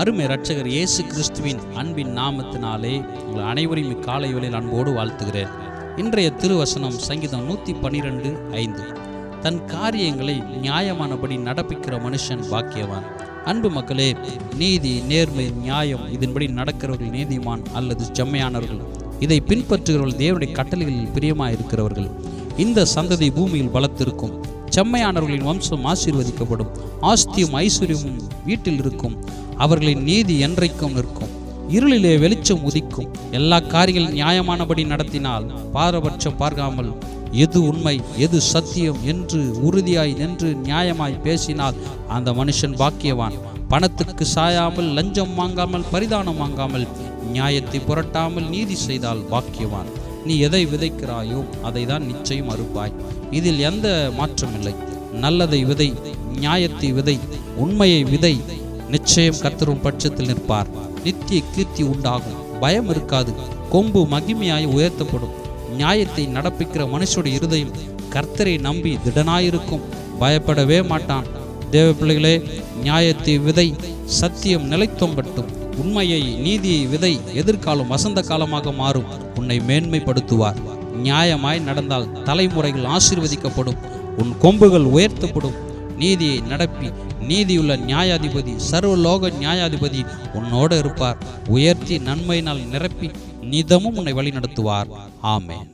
அருமை ரட்சகர் இயேசு கிறிஸ்துவின் அன்பின் நாமத்தினாலே உங்கள் அனைவரையும் இக்காலை வேளையில் அன்போடு வாழ்த்துகிறேன். இன்றைய திருவசனம் சங்கீதம் நூற்றி பன்னிரெண்டு ஐந்து. தன் காரியங்களை நியாயமானபடி நடப்பிக்கிற மனுஷன் பாக்கியவான். அன்பு மக்களே நீதி நேர்மை நியாயம் இதன்படி நடக்கிறவர்கள் நீதிமான் அல்லது செம்மையானவர்கள். இதை பின்பற்றுகிறவர்கள் தேவனுடைய கட்டளைகளில் பிரியமாக இருக்கிறவர்கள் இந்த சந்ததி பூமியில் பலத்திருக்கும். செம்மையானவர்களின் வம்சம் ஆசீர்வதிக்கப்படும். ஆஸ்தியும் ஐஸ்வர்யமும் வீட்டில் இருக்கும். அவர்களின் நீதி என்றைக்கும் நிற்கும். இருளிலே வெளிச்சம் உதிக்கும். எல்லா காரியங்களும் நியாயமானபடி நடத்தினால் பாரபட்சம் பார்க்காமல் எது உண்மை எது சத்தியம் என்று உறுதியாய் நின்று நியாயமாய் பேசினால் அந்த மனுஷன் பாக்கியவான். பணத்துக்கு சாயாமல் லஞ்சம் வாங்காமல் பரிதானம் வாங்காமல் நியாயத்தை புரட்டாமல் நீதி செய்தால் பாக்கியவான். நீ எதை விதைக்கிறாயோ அதை தான் நிச்சயம் அறுப்பாய். இதில் எந்த மாற்றமில்லை நல்லதை விதை நியாயத்தை விதை உண்மையை விதை நிச்சயம் கத்தரும் பட்சத்தில் நிற்பார். நித்திய கீர்த்தி உண்டாகும். பயம் இருக்காது. கொம்பு மகிமையாய் உயர்த்தப்படும். நியாயத்தை நடப்பிக்கிற மனுஷனுடைய இருதயம் கர்த்தரை நம்பி திடனாயிருக்கும். பயப்படவே மாட்டான். தேவ பிள்ளைகளே நியாயத்தை விதை சத்தியம் நிலைத்தோம்பட்டும். உண்மையை நீதியை விதை எதிர்காலம் வசந்த காலமாக மாறும். உன்னை மேன்மைப்படுத்துவார். நியாயமாய் நடந்தால் தலைமுறைகள் ஆசீர்வதிக்கப்படும். உன் கொம்புகள் உயர்த்தப்படும். நீதியை நடப்பி நீதியுள்ள நியாயாதிபதி சர்வலோக நியாயாதிபதி உன்னோடு இருப்பார். உயர்த்தி நன்மையினால் நிரப்பி நிதமும் உன்னை வழிநடத்துவார். ஆமேன்.